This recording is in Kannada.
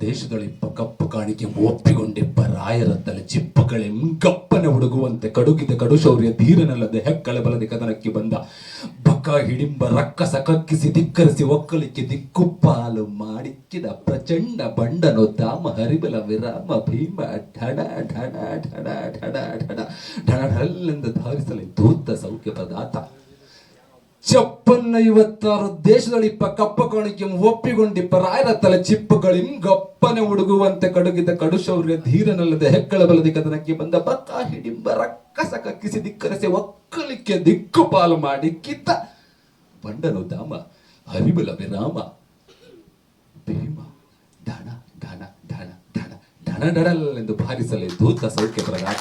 ದೇಶದಳಿಪ್ಪ ಕಪ್ಪು ಕಾಣಿಕೆ ಒಪ್ಪಿಕೊಂಡಿಪ್ಪ ರಾಯರ ತಲೆ ಚಿಪ್ಪಗಳೇ ಗಪ್ಪನೆ ಹುಡುಗುವಂತೆ ಕಡುಗಿದ ಕಡುಶೌರ್ಯ ಧೀರನಲ್ಲದೆ ಹೆಕ್ಕಳೆ ಬಲದೆ ಕದನಕ್ಕೆ ಬಂದ. ಬಕ ಹಿಡಿಂಬ ರಕ್ಕಸ ಕಕ್ಕಿಸಿ ಧಿಕ್ಕರಿಸಿ ಒಕ್ಕಲಿಕ್ಕೆ ದಿಕ್ಕುಪಾಲು ಮಾಡಿಕ್ಕಿದ ಪ್ರಚಂಡ ಬಂಡನು ದಾಮ ಹರಿಬಲ ವಿರಾಮ ಭೀಮ ಢಣ ಢಣ ಢಣ ಢಣ ಢಣ ಢಡ ಢಳೆಂದು ಧಾರಿಸಲಿ ಧೂತ ಸೌಖ್ಯ ಪ್ರದಾತ. ಇವತ್ತಾರು ದೇಶದಳಿಪ್ಪ ಕಪ್ಪ ಕಾಣಿಕೆ ಒಪ್ಪಿಕೊಂಡಿಪ್ಪ ರಾಯರ ತಲೆ ಚಿಪ್ಪುಗಳಿಂ ಗಪ್ಪನೆ ಹುಡುಗುವಂತೆ ಕಡುಗಿದ ಕಡುಶೌರ್ಯ ಧೀರನಲ್ಲದೆ ಹೆಕ್ಕಳ ಬಲದಿ ಕದನಕ್ಕೆ ಬಂದ ಬಕ್ಕ ಹಿಡಿಂಬ ರಕ್ಕಸ ಕಕ್ಕಿಸಿ ಧಿಕ್ಕರಿಸಿ ಒಕ್ಕಲಿಕ್ಕೆ ದಿಕ್ಕುಪಾಲು ಮಾಡಿ ಕಿತ್ತ ಬಂಡನು ದಾಮ ಹರಿಬಲ ವಿರಾಮ. ಭೀಮ ಢಣ ಢಣ ಢಣ ಢಣ ಢಣ ಎಂದು ಭಾರಿಸಲಿ ದೂತ ಸೌಖ್ಯ ಪ್ರಗಾಟ